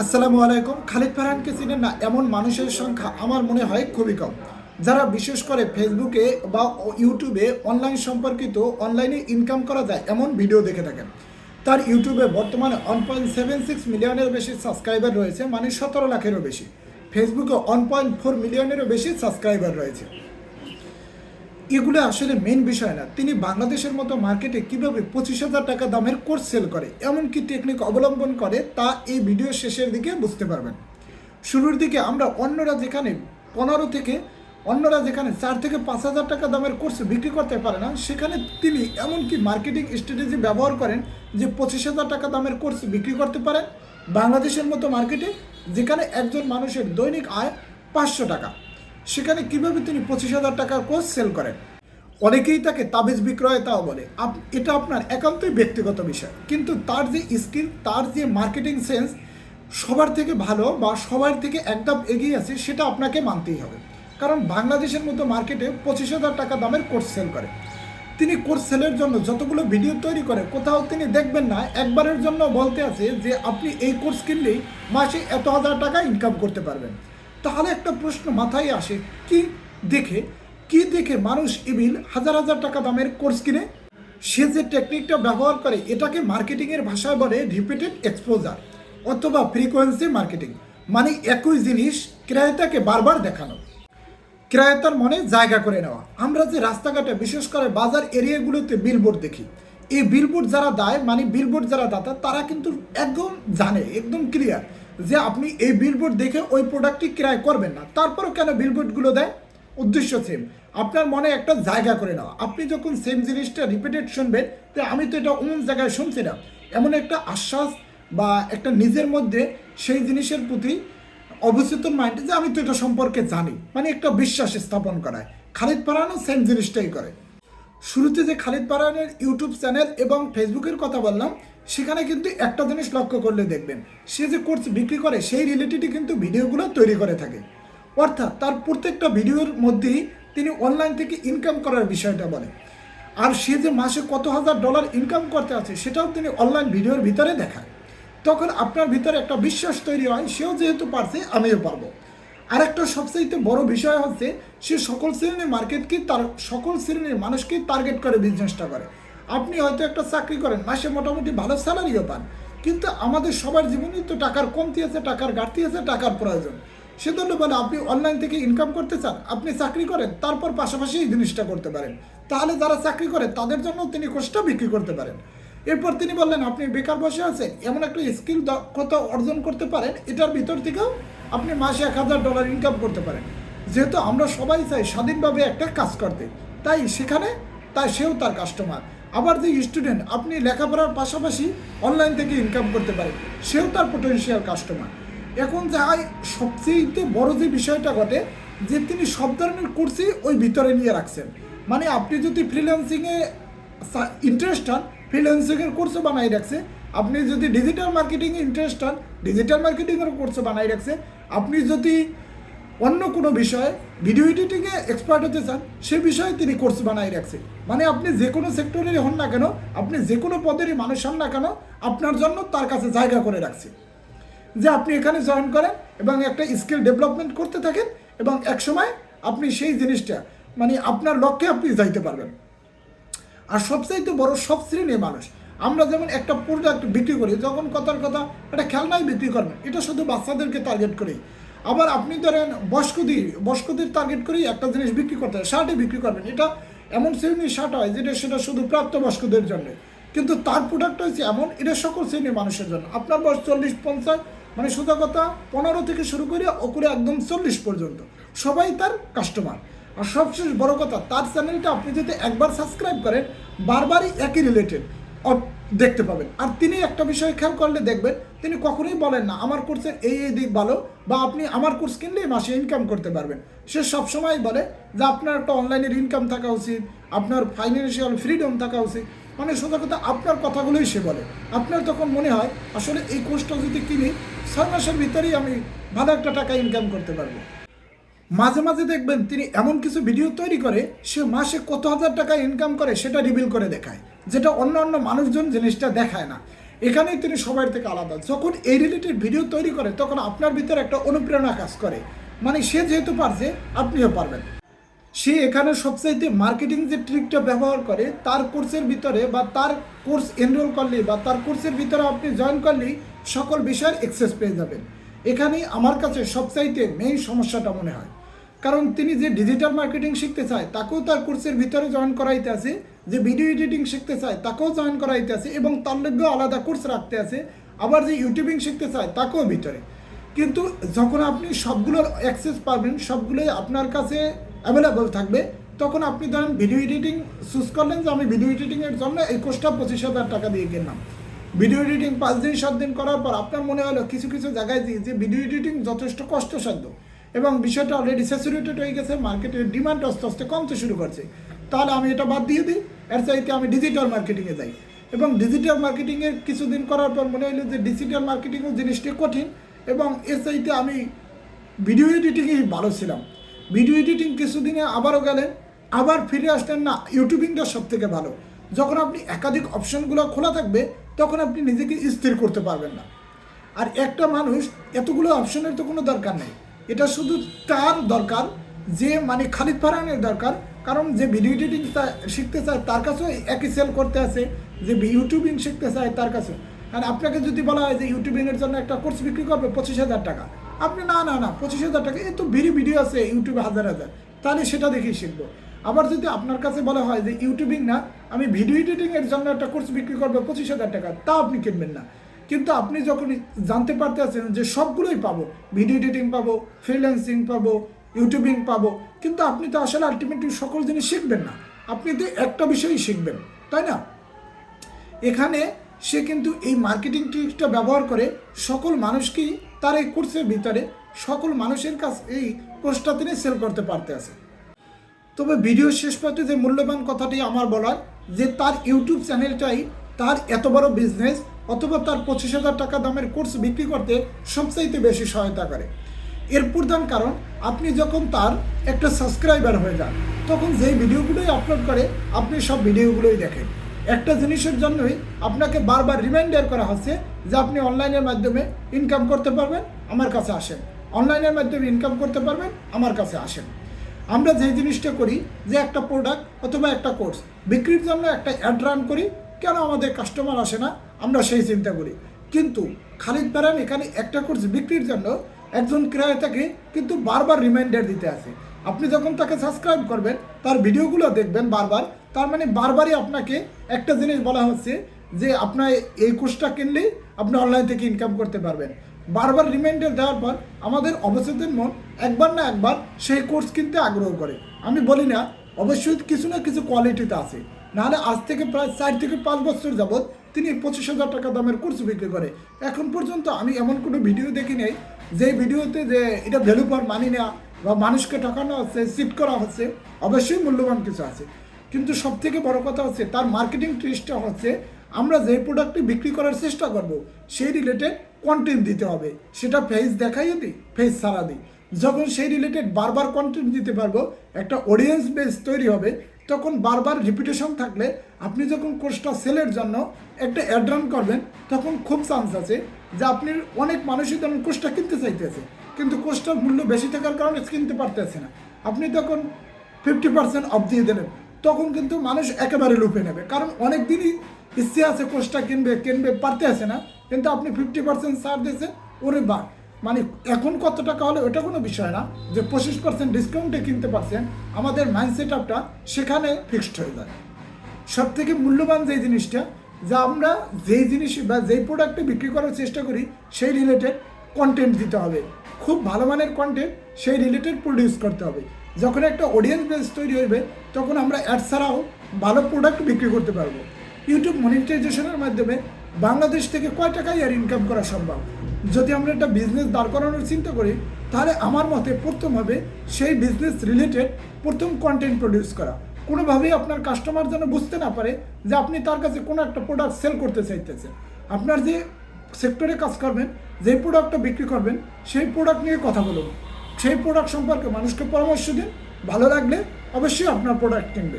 আসসালামু আলাইকুম। খালিদ ফারহানকে চিনেন না, এমন মানুষের সংখ্যা আমার মনে হয় খুবই কম। যারা বিশেষ করে ফেসবুকে বা ইউটিউবে অনলাইন সম্পর্কিত অনলাইনে ইনকাম করা যায়, এমন ভিডিও দেখে থাকেন। তার ইউটিউবে বর্তমানে ওয়ান পয়েন্ট সেভেন সিক্স মিলিয়নের বেশি সাবস্ক্রাইবার রয়েছে মানে সতেরো লাখেরও বেশি। ফেসবুকে ওয়ান পয়েন্ট ফোর মিলিয়নেরও বেশি সাবস্ক্রাইবার রয়েছে। এগুলো আসলে মেন বিষয় না। তিনি বাংলাদেশের মতো মার্কেটে কীভাবে পঁচিশ হাজার টাকা দামের কোর্স সেল করে এমন কি টেকনিক অবলম্বন করে, তা এই ভিডিও শেষের দিকে বুঝতে পারবেন। শুরুর দিকে আমরা অন্যরা যেখানে পনেরো থেকে, অন্যরা যেখানে চার থেকে পাঁচ হাজার টাকা দামের কোর্স বিক্রি করতে পারে না, সেখানে তিনি এমনকি মার্কেটিং স্ট্র্যাটেজি ব্যবহার করেন যে পঁচিশ হাজার টাকা দামের কোর্স বিক্রি করতে পারেন। বাংলাদেশের মতো মার্কেটে যেখানে একজন মানুষের দৈনিক আয় পাঁচশো টাকা। সেখানে কীভাবে তিনি পঁচিশ হাজার টাকার কোর্স সেল করেন? অনেকেই তাকে তাবিজ বিক্রয়তাও বলে। এটা আপনার একান্তই ব্যক্তিগত বিষয়। কিন্তু তার যে স্কিল, তার যে মার্কেটিং সেন্স, সবার থেকে ভালো বা সবার থেকে একদম এগিয়ে আছে, সেটা আপনাকে মানতেই হবে। কারণ বাংলাদেশের মতো মার্কেটে পঁচিশ হাজার টাকা দামের কোর্স সেল করে। তিনি কোর্স সেলের জন্য যতগুলো ভিডিও তৈরি করে, কোথাও তিনি দেখবেন না, একবারের জন্য বলতে আছে যে আপনি এই কোর্স কিনলেই মাসে এত হাজার টাকা ইনকাম করতে পারবেন। তাহলে একটা প্রশ্ন মাথায় আসে, কি দেখে? কি দেখে মানুষ ইবিল হাজার হাজার টাকা দামের কোর্স কিনে? সে যে টেকনিকটা ব্যবহার করে, এটাকে মার্কেটিংয়ের ভাষায় বলে রিপিটেড এক্সপোজার অথবা ফ্রিকোয়েন্সি মার্কেটিং মানে একই জিনিস ক্রেতাকে বারবার দেখানো। ক্রেতার মনে জায়গা করে নেওয়া। আমরা যে রাস্তাঘাটে, বিশেষ করে বাজার এরিয়াগুলোতে বিলবোর্ড দেখি, এই বিলবোর্ড যারা দেয় মানে বিলবোর্ড যারা দাতা, তারা কিন্তু একদম জানে, একদম ক্লিয়ার যে আপনি এই বিলবোর্ড দেখে ওই প্রোডাক্টটি ক্রয় করবেন না। তারপরও কেন বিলবোর্ডগুলো দেয়? উদ্দেশ্য সেম আপনার মনে একটা জায়গা করে নেওয়া। আপনি যখন সেম জিনিসটা রিপিটেড শুনবেন যে আমি তো এটা অমুক জায়গায় শুনছি না। এমন একটা আশ্বাস বা একটা নিজের মধ্যে সেই জিনিসের প্রতি অবচেতন মাইন্ড যে আমি তো এটা সম্পর্কে জানি। মানে একটা বিশ্বাস স্থাপন করায়। খালিদ পারানো সেম জিনিসটাই করে। শুরুতে যে খালিদ পারানের ইউটিউব চ্যানেল এবং ফেসবুকের কথা বললাম সেখানে কিন্তু একটা জিনিস লক্ষ্য করলে দেখবেন, সে যে কোর্স বিক্রি করে সেই রিলেটেডই কিন্তু ভিডিওগুলো তৈরি করে থাকে। অর্থাৎ তার প্রত্যেকটা ভিডিওর মধ্যেই তিনি অনলাইন থেকে ইনকাম করার বিষয়টা বলে। আর সে যে মাসে কত হাজার ডলার ইনকাম করতে আছে, সেটাও তিনি অনলাইন ভিডিওর ভিতরে দেখায়। তখন আপনার ভিতরে একটা বিশ্বাস তৈরি হয়, সেও যেহেতু পারছে, আমিও পারব। আরেকটা সবচেয়ে বড় বিষয় হচ্ছে, সে সকল শ্রেণির মার্কেটকে তার, সকল শ্রেণির মানুষকে টার্গেট করে বিজনেসটা করে। আপনি হয়তো একটা চাকরি করেন, মাসে মোটামুটি ভালো স্যালারিও পান। কিন্তু আমাদের সবার জীবনেই তো টাকার কমতি আছে, টাকার ঘাটতি আছে, টাকার প্রয়োজন। সেজন্য বলে আপনি অনলাইন থেকে ইনকাম করতে চান, আপনি চাকরি করেন, তারপর পাশাপাশি এই জিনিসটা করতে পারেন। তাহলে যারা চাকরি করে, তাদের জন্য তিনি কোর্সটা বিক্রি করতে পারেন। এরপর তিনি বললেন, আপনি বেকার বসে আছেন এমন একটা স্কিল দক্ষতা অর্জন করতে পারেন, এটার ভিতর থেকেও আপনি মাসে এক হাজার ডলার ইনকাম করতে পারেন। যেহেতু আমরা সবাই চাই স্বাধীনভাবে একটা কাজ করতে, তাই সেখানে তাই সেও তার কাস্টমার আবার যে স্টুডেন্ট আপনি লেখাপড়ার পাশাপাশি অনলাইন থেকে ইনকাম করতে পারেন সেও তার পোটেন্সিয়াল কাস্টমার এখন যাই সবচেয়ে বড় যে বিষয়টা ঘটে, যে তিনি সব ধরনের কোর্সই ওই ভিতরে নিয়ে রাখছেন। মানে আপনি যদি ফ্রিল্যান্সিংয়ে ইন্টারেস্ট হন ফ্রিল্যান্সিংয়ের কোর্সও বানাই রাখছে, আপনি যদি ডিজিটাল মার্কেটিংয়ে ইন্টারেস্ট হন ডিজিটাল মার্কেটিংয়ের কোর্সও বানাই রাখছে, আপনি যদি অন্য কোনো বিষয়ে ভিডিও এডিটিংয়ে এক্সপার্ট হতে চান, সে বিষয়ে তিনি কোর্স বানাই রাখছে। মানে আপনি যে কোনো সেক্টরেরই হন না কেন, আপনি যে কোনো পদেরই মানুষ হন না কেন, আপনার জন্য তার কাছে জায়গা করে রাখছে। যে আপনি এখানে জয়েন করেন এবং একটা স্কিল ডেভেলপমেন্ট করতে থাকেন এবং একসময় আপনি সেই জিনিসটা মানে আপনার লক্ষ্যে আপনি যাইতে পারবেন। আর সবচাইতে বড় সব শ্রেণির মানুষ, আমরা যেমন একটা প্রোডাক্ট বিক্রি করি, যখন কথার কথা, একটা খেলনাই বিক্রি করবেন এটা শুধু বাচ্চাদেরকে টার্গেট করেই। আবার আপনি ধরেন বয়স্কদের বয়স্কদের টার্গেট করেই একটা জিনিস বিক্রি করতে হয়, শার্টই বিক্রি করবেন। এটা এমন শ্রেণির শার্ট হয় যেটা, সেটা শুধু প্রাপ্তবয়স্কদের জন্য। কিন্তু তার প্রোডাক্টটা হচ্ছে এমন, এটা সকল শ্রেণির মানুষের জন্য। আপনার বয়স চল্লিশ পঞ্চাশ মানে সোজা কথা, পনেরো থেকে শুরু করে ওপরে একদম চল্লিশ পর্যন্ত। সবাই তার কাস্টমার আর সবশেষ বড় কথা, তার চ্যানেলটা আপনি যদি একবার সাবস্ক্রাইব করেন, বারবারই একই রিলেটেড দেখতে পাবেন। আর তিনি একটা বিষয় খেয়াল করলে দেখবেন, তিনি কখনোই বলেন না, আমার কোর্সের এই এই দিক ভালো বা আপনি আমার কোর্স কিনলেই মাসে ইনকাম করতে পারবেন। সে সবসময় বলে যে, আপনার একটা অনলাইনের ইনকাম থাকা উচিত, আপনার ফাইন্যান্সিয়াল ফ্রিডম থাকা উচিত। মানে সোজা কথা, আপনার কথাগুলোই সে বলে। আপনার তখন মনে হয়, আসলে এই কোর্সটা যদি কিনি, ছয় মাসের ভিতরেই আমি ভালো একটা টাকা ইনকাম করতে পারব। মাঝে মাঝে দেখবেন, তিনি এমন কিছু ভিডিও তৈরি করে, সে মাসে কত হাজার টাকা ইনকাম করে, সেটা রিভিল করে দেখায়। যেটা অন্য অন্য মানুষজন জিনিসটা দেখায় না। এখানেই তিনি সবার থেকে আলাদা। যখন এই রিলেটেড ভিডিও তৈরি করে, তখন আপনার ভিতরে একটা অনুপ্রেরণা কাজ করে। মানে সে যেহেতু পারছে, আপনিও পারবেন। সে এখানে সবচাইতে মার্কেটিং যে ট্রিকটা ব্যবহার করে, তার কোর্সের ভিতরে বা তার কোর্স এনরোল করলে বা তার কোর্সের ভিতরে আপনি জয়েন করলেই সকল বিষয়ের এক্সেস পেয়ে যাবেন। এখানে আমার কাছে সবচাইতে মেইন সমস্যাটা মনে হয়। কারণ তিনি যে ডিজিটাল মার্কেটিং শিখতে চায়, তাকেও তার কোর্সের ভিতরে জয়েন করাইতে আছে। যে ভিডিও এডিটিং শিখতে চায়, তাকেও জয়েন করাইতে আছে এবং তার লগেও আলাদা কোর্স রাখতে আছে। আবার যে ইউটিউবিং শিখতে চায়, তাকেও ভিতরে। কিন্তু যখন আপনি সবগুলোর অ্যাক্সেস পাবেন, সবগুলোই আপনার কাছে অ্যাভেলেবল থাকবে, তখন আপনি ধরেন ভিডিও এডিটিং চুজ করলেন যে আমি ভিডিও এডিটিংয়ের জন্য এই কোর্সটা পঁচিশ হাজার টাকা দিয়ে কিনলাম। ভিডিও এডিটিং পাঁচ দিন, সাত দিন করার পর আপনার মনে হলো কিছু কিছু জায়গায় যে ভিডিও এডিটিং যথেষ্ট কষ্টসাধ্য। এবং বিষয়টা অলরেডি স্যাচুরেটেড হয়ে গেছে মার্কেটের ডিমান্ড আস্তে আস্তে কমতে শুরু করছে। তাহলে আমি এটা বাদ দিয়ে দিই, এর চাইতে আমি ডিজিটাল মার্কেটিংয়ে যাই। এবং ডিজিটাল মার্কেটিংয়ের কিছুদিন করার পর মনে হলো যে ডিজিটাল মার্কেটিংও জিনিসটি কঠিন এবং এর চাইতে আমি ভিডিও এডিটিংয়েই ভালো ছিলাম। ভিডিও এডিটিং কিছুদিনে আবারও গেলেন, আবার ফিরে আসলেন না ইউটিউবিংটা সব থেকে ভালো। যখন আপনি একাধিক অপশনগুলো খোলা থাকবে, তখন আপনি নিজেকে স্থির করতে পারবেন না। আর একটা মানুষ, এতগুলো অপশনের তো কোনো দরকার নেই। এটা শুধু তার দরকার, যে মানে খালিদ ফারহানের দরকার, কারণ যে ভিডিও এডিটিং শিখতে চায় তার কাছেও একই সেল করতে আছে, যে ইউটিউবিং শিখতে চায় তার কাছে। আর আপনাকে যদি বলা হয় যে ইউটিউবিংয়ের জন্য একটা কোর্স বিক্রি করবে পঁচিশ হাজার টাকা, আপনি না না না, পঁচিশ হাজার টাকা এই তো ভিডি ভিডিও আছে ইউটিউবে হাজার হাজার, তাহলে সেটা দেখেই শিখব। আবার যদি আপনার কাছে বলা হয় যে ইউটিউবিং না, আমি ভিডিও এডিটিংয়ের জন্য একটা কোর্স বিক্রি করব পঁচিশ হাজার টাকা, তা আপনি কিনবেন না। কিন্তু আপনি যখন জানতে পারতে আছেন যে সবগুলোই পাবো, ভিডিও এডিটিং পাবো ফ্রিল্যান্সিং পাবো ইউটিউবিং পাবো, কিন্তু আপনি তো আসলে আলটিমেটলি সকল জিনিস শিখবেন না। আপনি তো একটা বিষয়ই শিখবেন, তাই না? এখানে সে কিন্তু এই মার্কেটিং ট্রিকটা ব্যবহার করে সকল মানুষকেই তার এই কোর্সের ভিতরে সকল মানুষের কাছে এই কোর্সটা তিনি সেল করতে পারতে আছে তবে ভিডিও শেষ পর্যন্ত যে মূল্যবান কথাটি আমার বলার, যে তার ইউটিউব চ্যানেলটাই তার এত বড় বিজনেস অথবা তার পঁচিশ হাজার টাকা দামের কোর্স বিক্রি করতে সবচাইতে বেশি সহায়তা করে। এর প্রধান কারণ, আপনি যখন তার একটা সাবস্ক্রাইবার হয়ে যান, তখন যেই ভিডিওগুলোই আপলোড করে, আপনি সব ভিডিওগুলোই দেখেন। একটা জিনিসের জন্যই আপনাকে বারবার রিমাইন্ডার করা হচ্ছে যে আপনি অনলাইনের মাধ্যমে ইনকাম করতে পারবেন, আমার কাছে আসেন। অনলাইনের মাধ্যমে ইনকাম করতে পারবেন, আমার কাছে আসেন। আমরা যে জিনিসটা করি, যে একটা প্রোডাক্ট অথবা একটা কোর্স বিক্রির জন্য একটা অ্যাড রান করি, কেন আমাদের কাস্টমার আসে না? আমরা সেই চিন্তা করি। কিন্তু খালিদ প্যারান এখানে একটা কোর্স বিক্রির জন্য একজন ক্রেতাকে কিন্তু বারবার রিমাইন্ডার দিতে আসে। আপনি যখন তাকে সাবস্ক্রাইব করবেন, তার ভিডিওগুলো দেখবেন বারবার, তার মানে বারবারই আপনাকে একটা জিনিস বলা হচ্ছে যে আপনার এই কোর্সটা কিনলেই আপনি অনলাইন থেকে ইনকাম করতে পারবেন। বারবার রিমাইন্ডার দেওয়ার পর আমাদের অবচেতন মন একবার না একবার সেই কোর্স কিনতে আগ্রহ করে। আমি বলি না, অবশ্যই কিছু না কিছু কোয়ালিটিতে আছে। নাহলে আজ থেকে প্রায় চার থেকে পাঁচ বছর যাবৎ তিনি পঁচিশ হাজার টাকা দামের কোর্স বিক্রি করে। এখন পর্যন্ত আমি এমন কোনো ভিডিও দেখি নেই যে ভিডিওতে যে এটা ভ্যালু ফর মানি নেওয়া বা মানুষকে ঠকানো হচ্ছে সিট করা হচ্ছে, অবশ্যই মূল্যবান কিছু আছে। কিন্তু সব থেকে বড় কথা হচ্ছে, তার মার্কেটিং ট্রিক্সটা হচ্ছে, আমরা যে প্রোডাক্টটি বিক্রি করার চেষ্টা করব, সেই রিলেটেড কন্টেন্ট দিতে হবে। সেটা ফেস দেখাইও দিই ফেস ছাড়া দিই যখন সেই রিলেটেড বারবার কন্টেন্ট দিতে পারব, একটা অডিয়েন্স বেস তৈরি হবে তখন বারবার রিপিটেশন থাকলে আপনি যখন কোর্সটা সেলের জন্য একটা অ্যাড রান করবেন, তখন খুব চান্স আছে যে আপনি অনেক মানুষই তখন কোর্সটা কিনতে চাইতেছে। কিন্তু কোর্সটার মূল্য বেশি থাকার কারণে কিনতে পারতেছে না। আপনি তখন ফিফটি পার্সেন্ট অফ দিয়ে দিলেন তখন কিন্তু মানুষ একেবারে লুপে নেবে। কারণ অনেক দিনই ইচ্ছে আছে কোর্সটা কিনবে কিনবে পারতে আছে না। কিন্তু আপনি ফিফটি পার্সেন্ট ছাড় দিয়েছেন, ওরে বা মানে এখন কত টাকা হলে ওটা কোনো বিষয় না, যে পঁচিশ পার্সেন্ট ডিসকাউন্টে কিনতে পারছেন, আমাদের মাইন্ড সেট আপটা সেখানে ফিক্সড হয়ে যায়। সব থেকে মূল্যবান যে জিনিসটা, যে আমরা যেই জিনিস বা যেই প্রোডাক্টে বিক্রি করার চেষ্টা করি, সেই রিলেটেড কন্টেন্ট দিতে হবে। খুব ভালো মানের কন্টেন্ট সেই রিলেটেড প্রডিউস করতে হবে। যখন একটা অডিয়েন্স বেস তৈরি হইবে, তখন আমরা অ্যাড ছাড়াও ভালো প্রোডাক্ট বিক্রি করতে পারব। ইউটিউব মনিটাইজেশনের মাধ্যমে বাংলাদেশ থেকে কয় টাকায় আর ইনকাম করা সম্ভব? যদি আমরা একটা বিজনেস দাঁড় করানোর চিন্তা করি, তাহলে আমার মতে প্রথম হবে সেই বিজনেস রিলেটেড প্রথম কন্টেন্ট প্রডিউস করা। কোনোভাবেই আপনার কাস্টমার যেন বুঝতে না পারে যে আপনি তার কাছে কোনো একটা প্রোডাক্ট সেল করতে চাইতেছেন। আপনার যে সেক্টরে কাজ করবেন যে প্রোডাক্টটা বিক্রি করবেন, সেই প্রোডাক্ট নিয়ে কথা বলুন। সেই প্রোডাক্ট সম্পর্কে মানুষকে পরামর্শ দিন, ভালো লাগলে অবশ্যই আপনার প্রোডাক্ট কিনবে